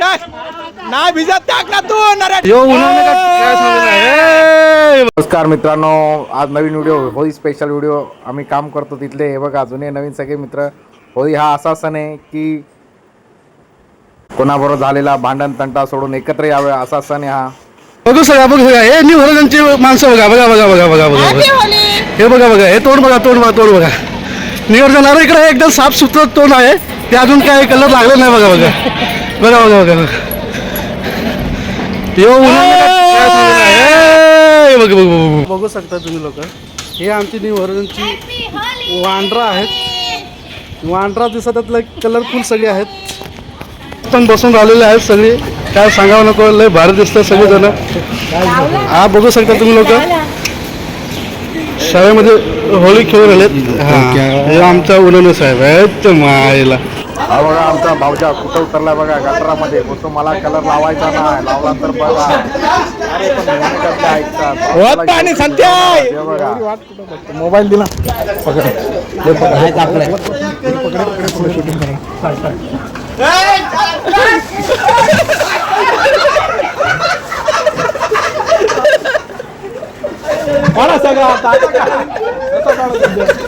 टाक. नाही भिजत टाक ना तू! नमस्कार मित्रांनो आज नवीन व्हिडिओ होळी स्पेशल व्हिडिओ आम्ही काम करतो तिथले. हे बघा जुने नवीन सगळे मित्र. होळी हा असा सण आहे की कोणाबरोबर झालेला भांडण तंटा सोडून एकत्र यावे असा सण आहे हा. बघू सगळा बघू सगळा हे न्यू हॉलंडची माणसं बघा बघा बघा बघा बघा बघा बघा. हे बघा बघा हे तोंड बघा तोंड बघा तोंड बघा. निवड जाणार इकडे एकदम साफ सुथरं तोंड आहे. ते अजून काय कलर लागला नाही बघा बघा. बघा बघा बघा बघा! बघ बघ बघ बघ. बघू शकता तुम्ही लोक. हे आमची न्यू हॉलंडची वांढरा आहेत. वांढरा दिसतात कलरफुल सगळे आहेत. पण बसून राहिलेले आहेत सगळे. काय सांगावं नको लय भारी दिसतात सगळेजण. हा बघू शकता तुम्ही लोक. शाळेमध्ये होळी खेळून आलेत. हा, हे आमचा उन्हाने साहेब आहेत मायला. हा बघा आमचा भाऊजा कुठं उतरला बघा गटरामध्ये. बोलतो मला कलर लावायचा नाही. लावला तर बघा. पण हे मोबाईल दिला. कोणा सगळं आता. आता काय? मोबाईल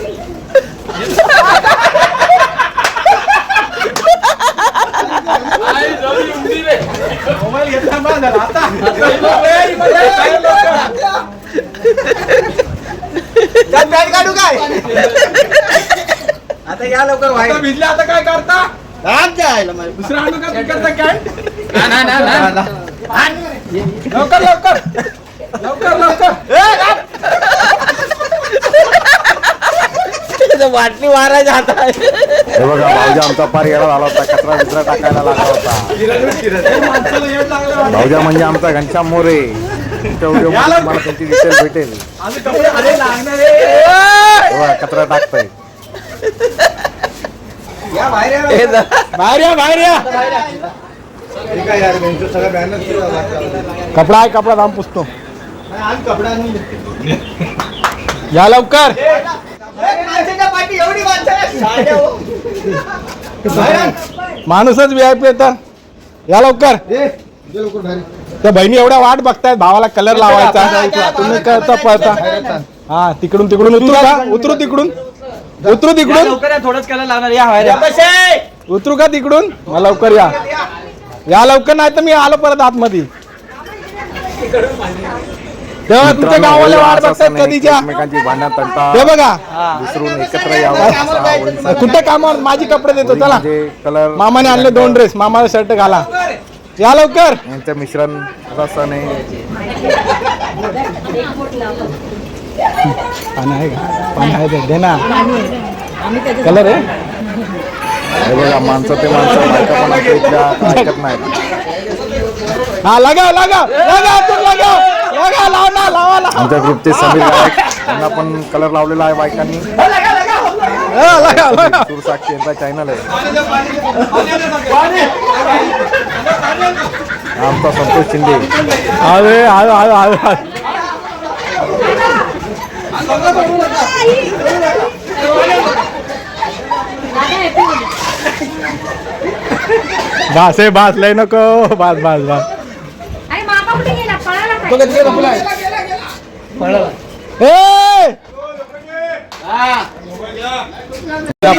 घेतला बा झाला आता काढू काय आता या लवकर आता भिजले आता काय करता दुसरा आणू का करता काय लवकर. लवकर लवकर लवकर वाटणी जात आहे. हे बघा भाऊजा आमचा पार येडा झाला होता कचरा बिचरा टाकायला लागला होता. भाऊजा म्हणजे आमचा घनश्याम मोरे. तुम्हाला त्यांची डिटेल भेटेल. कचरा टाकतोय. या बाहेर या. बाहेर या बाहेर या. कपडा आहे कपडा दाम पुसतो. या लवकर. माणूसच व्ही आय पी येतात या लवकर. त्या बहिणी एवढ्या वाट बघतायत भावाला कलर लावायचा. तुम्ही करता पळता. हा तिकडून तिकडून उतरू का? उतरू तिकडून? उतरू तिकडून? थोडंच करायला लागणार या. उतरू का तिकडून? मग लवकर या. या लवकर नाही तर मी आलो परत आतमध्ये. तेव्हा तुमच्या गावाला वाट आहे की कधीच्या. एकमेकांची भांडण ते तंटा बघा. विसरून एकत्र यावं. कुठे कामावर? माझी कपडे देतो चला. कलर मामाने आणले दोन ड्रेस मामाला शर्ट घाला. या लवकर. यांचं मिश्रण आहे पाणी आहे का? पाणी आहे ते. दे ना. कलर आहे? हे बघा माणसं ते माणसं बायका पण ऐकत नाहीत. हा लगाव लगाव लगाव तू लगाव. लगाव लाव ना लावा लाव आमच्या ग्रुपचे समीर गायक त्यांना पण कलर लावलेला आहे बायकांनी. हा, साक्षी यांचा चॅनल आहे. हा आमचा संतोष शिंदे. अरे. बास आहे बास लय नको. बास बास बास अरे मामा कुठे गेला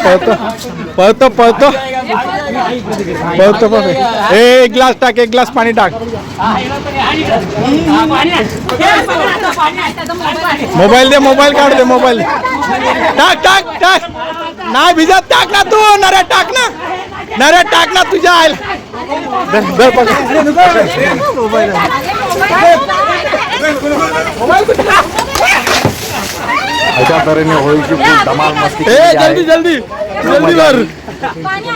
पळतो. पळतो पळतो. पळतो पळतो. ए एक ग्लास टाक एक ग्लास पाणी टाक. मोबाईल दे मोबाईल काढ दे मोबाईल टाक टाक टाक. नाही भिजत टाक ना तू. नऱ्या टाक ना. नऱ्या टाक ना तुझ्या धर पकड. अशा तऱ्हेने होळीची खूप धमाल मस्ती जल्दी. जल्दी जल्दी भर. पाणी